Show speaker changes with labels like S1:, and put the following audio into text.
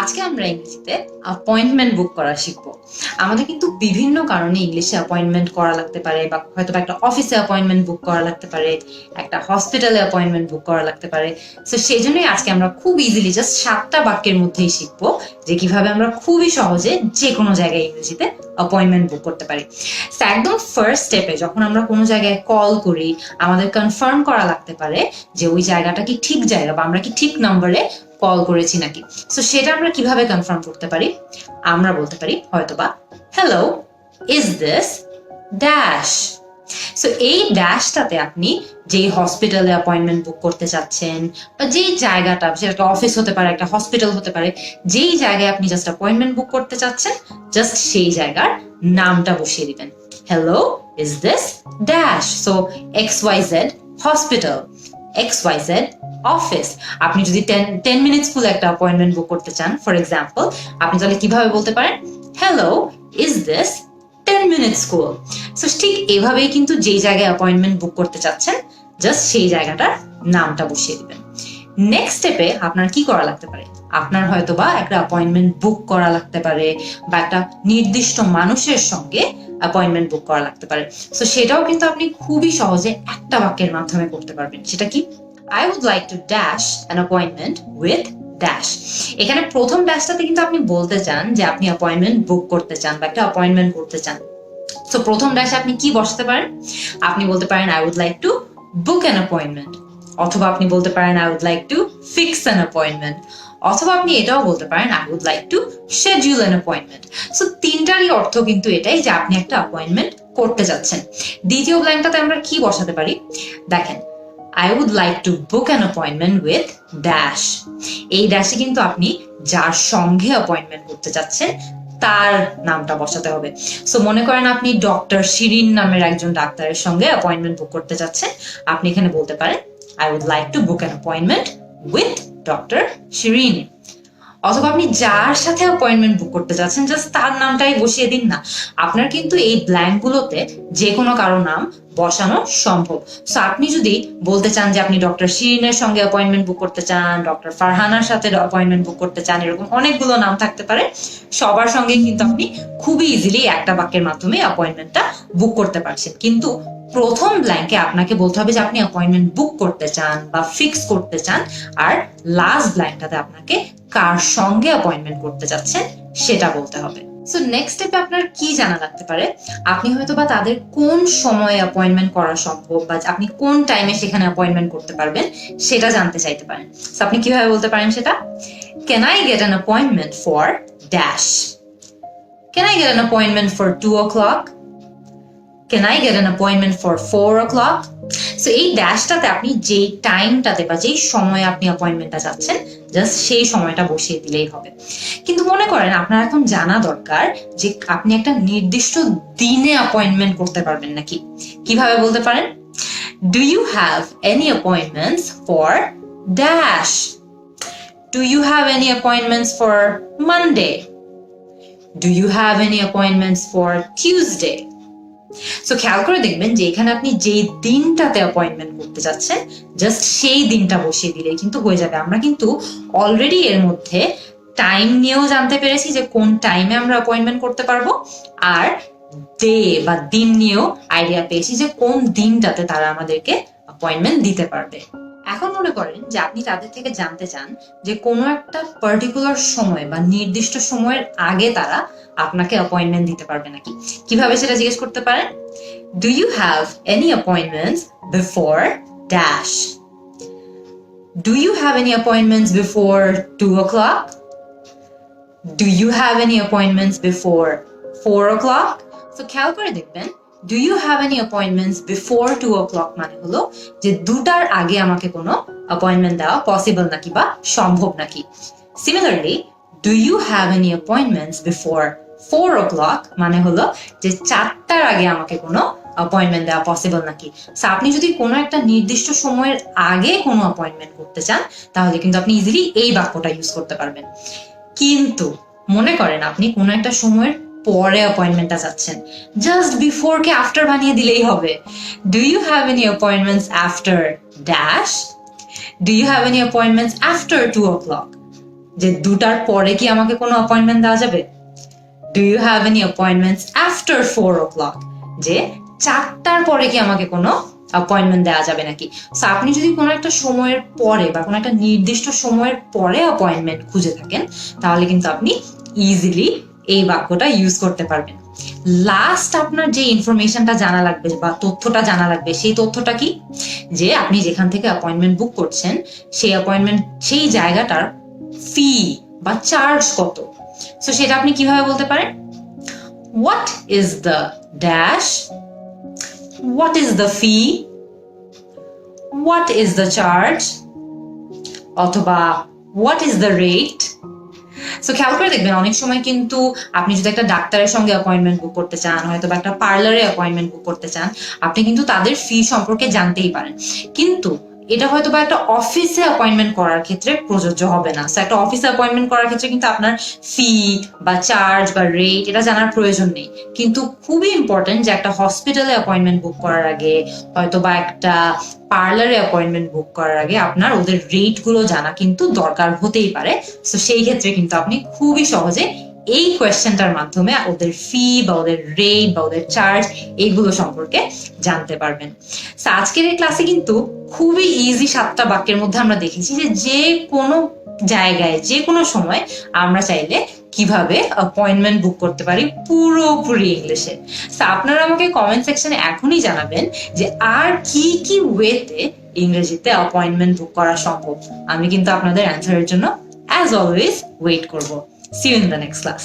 S1: আজকে আমরা ইংরেজিতে অ্যাপয়েন্টমেন্ট বুক করা শিখব। আমাদের কিন্তু বিভিন্ন কারণে ইংলিশে অ্যাপয়েন্টমেন্ট করা লাগতে পারে বা হয়তো একটা অফিসে অ্যাপয়েন্টমেন্ট বুক করা লাগতে পারে, একটা হসপিটালে অ্যাপয়েন্টমেন্ট বুক করা লাগতে পারে। তো সেই জন্যই আজকে আমরা খুব ইজিলি জাস্ট সাতটা বাক্যের মধ্যেই শিখব যে কীভাবে আমরা খুবই সহজে যে কোনো জায়গায় ইংরেজিতে অ্যাপয়েন্টমেন্ট বুক করতে পারি। একদম ফার্স্ট স্টেপে যখন আমরা কোনো জায়গায় কল করি, আমাদের কনফার্ম করা লাগতে পারে যে ওই জায়গাটা কি ঠিক জায়গা বা আমরা কি ঠিক নম্বরে কল করেছি নাকি? সো সেটা আমরা কীভাবে কনফার্ম করতে পারি? আমরা বলতে পারি, হয়তোবা hello is this dash so এই ড্যাশটাতে আপনি যেই হসপিটালে অ্যাপয়েন্টমেন্ট বুক করতে চাচ্ছেন বা যেই জায়গাটা, সেটা একটা অফিস হতে পারে, একটা হসপিটাল হতে পারে, যেই জায়গায় আপনি জাস্ট অ্যাপয়েন্টমেন্ট বুক করতে চাচ্ছেন জাস্ট সেই জায়গার নামটা বসিয়ে দিবেন। Hello is this dash so X Y Z hospital X Y Z office আপনি যদি টেন টেন মিনিটস ফুল একটা অ্যাপয়েন্টমেন্ট বুক করতে চান ফর এক্সাম্পল আপনি তাহলে কীভাবে বলতে পারেন? Hello is this Ten Minute School so ঠিক এভাবেই কিন্তু যেই জায়গায় অ্যাপয়েন্টমেন্ট বুক করতে চাচ্ছেন জাস্ট সেই জায়গাটার নামটা বসিয়ে দিবেন। নেক্সট স্টেপে আপনার কি করা লাগতে পারে? আপনার হয়তো বা একটা অ্যাপয়েন্টমেন্ট বুক করা লাগতে পারে বা একটা নির্দিষ্ট মানুষের সঙ্গে অ্যাপয়েন্টমেন্ট বুক করা লাগতে পারে। সো সেটাও কিন্তু আপনি খুবই সহজে একটা বাক্যের মাধ্যমে করতে পারবেন। সেটা কি? I would like to dash an appointment with dash এখানে প্রথম ড্যাশটাতে কিন্তু আপনি বলতে চান যে আপনি অ্যাপয়েন্টমেন্ট বুক করতে চান বা একটা অ্যাপয়েন্টমেন্ট করতে চান। তো প্রথম ড্যাশে আপনি কি বসাতে পারেন? আপনি বলতে পারেন I would like to book an appointment অথবা আপনি বলতে পারেন I would like to fix an appointment অথবা আপনি এটাও বলতে পারেন I would like to schedule an appointment so তিনটারই অর্থ কিন্তু এটাই যে আপনি একটা অ্যাপয়েন্টমেন্ট করতে যাচ্ছেন। দ্বিতীয় ব্ল্যাঙ্কটাতে আমরা কি বসাতে পারি? দেখেন I would like to book an appointment with dash এই ড্যাশে কিন্তু আপনি যার সঙ্গে অ্যাপয়েন্টমেন্ট করতে চাচ্ছেন তার নামটা বসাতে হবে। সো মনে করেন আপনি ডক্টর শিরিন নামের একজন ডাক্তারের সঙ্গে অ্যাপয়েন্টমেন্ট বুক করতে চাচ্ছেন আপনি এখানে বলতে পারেন I would like to book an appointment with doctor Shirin অথবা আপনি যার সাথে অ্যাপয়েন্টমেন্ট বুক করতে চাচ্ছেন জাস্ট তার নামটাই বসিয়ে দিন না। আপনার কিন্তু এই ব্ল্যাঙ্কগুলোতে যে কোনো কারও নাম বসানো সম্ভব। সো আপনি যদি বলতে চান যে আপনি ডক্টর শিরিনের সঙ্গে অ্যাপয়েন্টমেন্ট বুক করতে চান ডক্টর ফারহানার সাথে অ্যাপয়েন্টমেন্ট বুক করতে চান, এরকম অনেকগুলো নাম থাকতে পারে। সবার সঙ্গে কিন্তু আপনি খুবই ইজিলি একটা বাক্যের মাধ্যমে অ্যাপয়েন্টমেন্টটা বুক করতে পারছেন। কিন্তু প্রথম ব্ল্যাঙ্কে আপনাকে বলতে হবে যে আপনি অ্যাপয়েন্টমেন্ট বুক করতে চান বা ফিক্স করতে চান, আর লাস্ট ব্ল্যাঙ্কটাতে আপনাকে কার সঙ্গে অ্যাপয়েন্টমেন্ট করতে যাচ্ছেন সেটা বলতে হবে। সো নেক্সট স্টেপে আপনার কি জানা লাগতে পারে? আপনি হয়তো বা তাদের কোন সময়ে অ্যাপয়েন্টমেন্ট করা সম্ভব বা আপনি কোন টাইমে সেখানে অ্যাপয়েন্টমেন্ট করতে পারবেন সেটা জানতে চাইতে পারেন। সো আপনি কীভাবে বলতে পারেন সেটা? Can I get an appointment for dash can I get an appointment for two o'clock can I get an appointment for four o'clock so এই ড্যাশটাতে আপনি যেই টাইমটাতে বা যেই সময়ে আপনি অ্যাপয়েন্টমেন্টটা চাচ্ছেন জাস্ট সেই সময়টা বসিয়ে দিলেই হবে। কিন্তু মনে করেন, আপনার এখন জানা দরকার যে আপনি একটা নির্দিষ্ট দিনে অ্যাপয়েন্টমেন্ট করতে পারবেন নাকি? কীভাবে বলতে পারেন? Do you have any appointments for dash do you have any appointments for Monday do you have any appointments for Tuesday so খেয়াল করে দেখবেন যে এখানে আপনি যেই দিনটাতে অ্যাপয়েন্টমেন্ট করতে যাচ্ছেন জাস্ট সেই দিনটা বসিয়ে দিলে কিন্তু হয়ে যাবে। আমরা কিন্তু অলরেডি এর মধ্যে টাইম নিয়েও জানতে পেরেছি যে কোন টাইমে আমরা অ্যাপয়েন্টমেন্ট করতে পারব, আর ডে বা দিন নিয়েও আইডিয়া পেয়েছি যে কোন দিনটাতে তারা আমাদেরকে অ্যাপয়েন্টমেন্ট দিতে পারবে। এখন মনে করেন যে আপনি তাদের থেকে জানতে চান যে কোনো একটা পার্টিকুলার সময় বা নির্দিষ্ট সময়ের আগে তারা আপনাকে অ্যাপয়েন্টমেন্ট দিতে পারবে নাকি? কীভাবে সেটা জিজ্ঞেস করতে পারেন? Do you have any appointments before dash do you have any appointments before two o'clock do you have any appointments before four o'clock তো খেয়াল করে দেখবেন do you have any appointments before two o'clock মানে হলো যে দুটার আগে আমাকে কোনো অ্যাপয়েন্টমেন্ট দেওয়া পসিবল নাকি বা সম্ভব নাকি? Similarly do you have any appointments before four o'clock মানে হলো যে চারটার আগে আমাকে কোনো অ্যাপয়েন্টমেন্ট দেওয়া পসিবল নাকি? So, আপনি যদি কোনো একটা নির্দিষ্ট সময়ের আগে কোনো অ্যাপয়েন্টমেন্ট করতে চান তাহলে কিন্তু আপনি ইজিলি এই বাক্যটা ইউজ করতে পারবেন। কিন্তু মনে করেন আপনি কোনো একটা সময়ের পরে অ্যাপয়েন্টমেন্টটা চাচ্ছেন জাস্ট বিফোর কে আফটার বানিয়ে দিলেই হবে। Do you have any appointments after dash do you have any appointments after two o'clock যে দুটার পরে কি আমাকে কোনো অ্যাপয়েন্টমেন্ট দেওয়া যাবে? Do you have any appointments after four o'clock যে চারটার পরে কি আমাকে কোনো অ্যাপয়েন্টমেন্ট দেওয়া যাবে নাকি? সো আপনি যদি কোনো একটা সময়ের পরে বা কোনো একটা নির্দিষ্ট সময়ের পরে অ্যাপয়েন্টমেন্ট খুঁজে থাকেন, তাহলে কিন্তু আপনি ইজিলি এই বাক্যটা ইউজ করতে পারবেন। লাস্ট আপনার যে ইনফরমেশনটা জানা লাগবে বা তথ্যটা জানা লাগবে, সেই তথ্যটা কি? যে আপনি যেখান থেকে অ্যাপয়েন্টমেন্ট বুক করছেন, সেই অ্যাপয়েন্টমেন্ট সেই জায়গাটার ফি বা চার্জ কত? সো সেটা আপনি কীভাবে বলতে পারেন? What is the dash what is the fee what is the charge অথবা what is the rate so খেয়াল করে দেখবেন, অনেক সময় কিন্তু আপনি যদি একটা ডাক্তারের সঙ্গে অ্যাপয়েন্টমেন্ট বুক করতে চান হয়তো বা একটা পার্লারে অ্যাপয়েন্টমেন্ট বুক করতে চান, আপনি কিন্তু তাদের ফি সম্পর্কে জানতেই পারেন। কিন্তু এটা হয়তো বা একটা অফিসে অ্যাপয়েন্টমেন্ট করার ক্ষেত্রে প্রযোজ্য হবে না। সো একটা অফিসে অ্যাপয়েন্টমেন্ট করার ক্ষেত্রে কিন্তু আপনার ফি বা চার্জ বা রেট এটা জানার প্রয়োজন নেই। কিন্তু খুবই ইম্পর্টেন্ট যে একটা হসপিটালে অ্যাপয়েন্টমেন্ট বুক করার আগে, হয়তো বা একটা পার্লারে অ্যাপয়েন্টমেন্ট বুক করার আগে আপনার ওদের রেটগুলো জানা কিন্তু দরকার হতেই পারে। তো সেই ক্ষেত্রে কিন্তু আপনি খুবই সহজে এই কোয়েশ্চেনটার মাধ্যমে ওদের ফি বা ওদের রেট বা ওদের চার্জ এইগুলো সম্পর্কে জানতে পারবেন। আজকের এই ক্লাসে কিন্তু খুবই ইজি সাতটা বাক্যের মধ্যে আমরা দেখেছি যে যে কোনো জায়গায়, যে কোনো সময় আমরা চাইলে কীভাবে অ্যাপয়েন্টমেন্ট বুক করতে পারি পুরোপুরি ইংলিশে আপনারা আমাকে কমেন্ট সেকশনে এখনই জানাবেন যে আর কি কি ওয়েতে ইংরেজিতে অ্যাপয়েন্টমেন্ট বুক করা সম্ভব। আমি কিন্তু আপনাদের অ্যান্সারের জন্য অ্যাজ অলওয়েজ ওয়েট করব। See in the next class